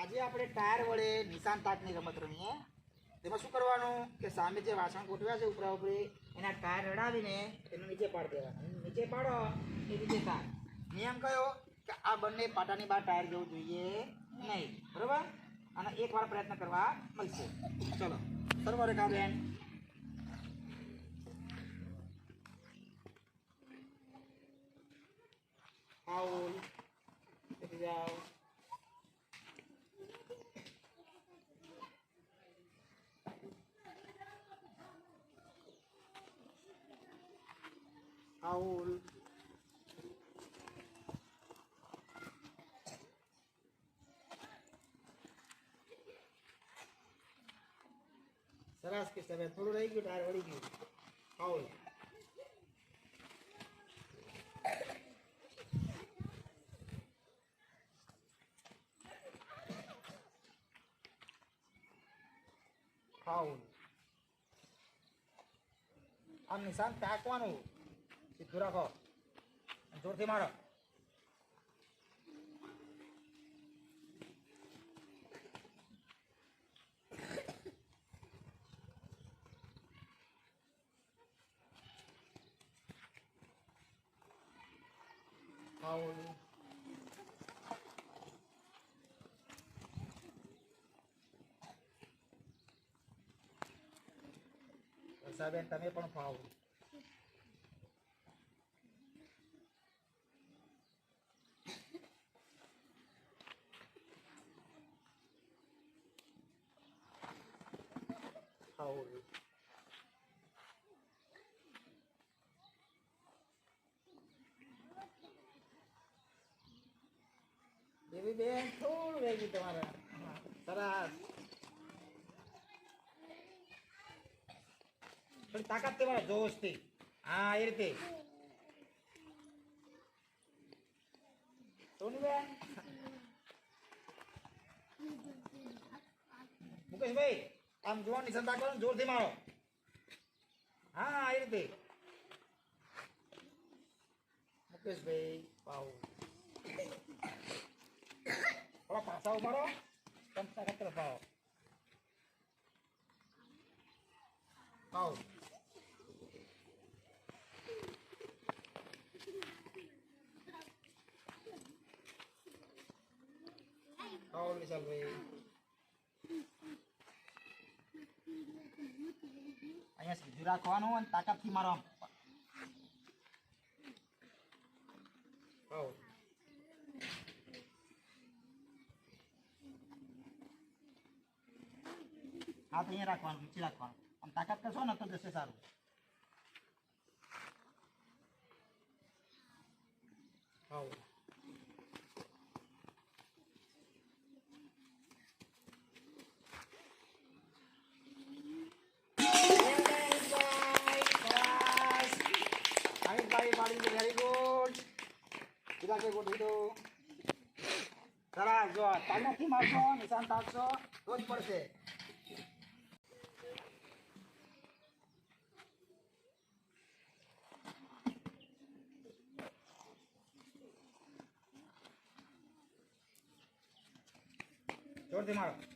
આજે આપણે ટાયર વડે નિશાન તાકની રમત રમીએ. તેમાં શું કરવાનું? કે સામે જે વાસણ ગોઠવ્યા છે ઉપરા ઉપરી, એના ટાયર રડાવીને એને નીચે પાડી દેવાના. નીચે પાડો, એ નીચે તાર નિયમ કયો? કે આ બંને પાટાની બહાર ટાયર જવું જોઈએ નહીં. બરોબર? અને એકવાર પ્રયત્ન કરવા મળશે. ચલો સર્વ રેખાબેન ફાઉલ સરસ કિસ્સાબેન થોડું રહી ગયું ટાયર વળી ગયું. ફાઉલ ફાઉલ આમ નિશાન તાકવાનું સીધું રાખો. જોરથી મારો. વર્ષાબેન તમે પણ ફાઉલ ફાઉલ દેવી બેન, થોડું રહી ગયું તમારે. સરસ થોડી તાકાત તમારે જોશથી. હા, એ રીતે. સોનીબેન. મુકેશભાઈ. આમ જોવા નિશાન તાકવાનું જોરથી મારો. હા એ રીતે. મુકેશભાઈ પાઉ થોડા પાછા ઉમારો તમ તાકાત તરફ આવો પાઉ પાઉ વિશાલભાઈ અહીંયા સીધું રાખવાનું અને તાકાતથી મારો પાઉ હાથ અહીંયા રાખવાનું, નીચે રાખવાનું. આમ તાકાત કરશો ને, તો જશે સારું. હાઉ કઈ ગોઠવી દો સરસ જો તાકાતથી મારશો નિશાન તાકશો તો જ પડશે. જોરથી મારો.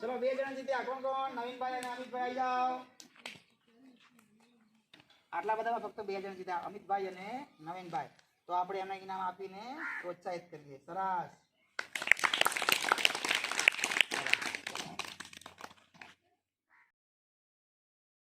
ચલો, બે જણા જીત્યા કોણ કોણ? નવીનભાઈ અને અમિતભાઈ, આવી જાઓ. આટલા બધામાં ફક્ત બે જણ જીત્યા. અમિતભાઈ અને નવીનભાઈ. તો આપણે એમને ઇનામ આપીને પ્રોત્સાહિત કરીએ. સરસ.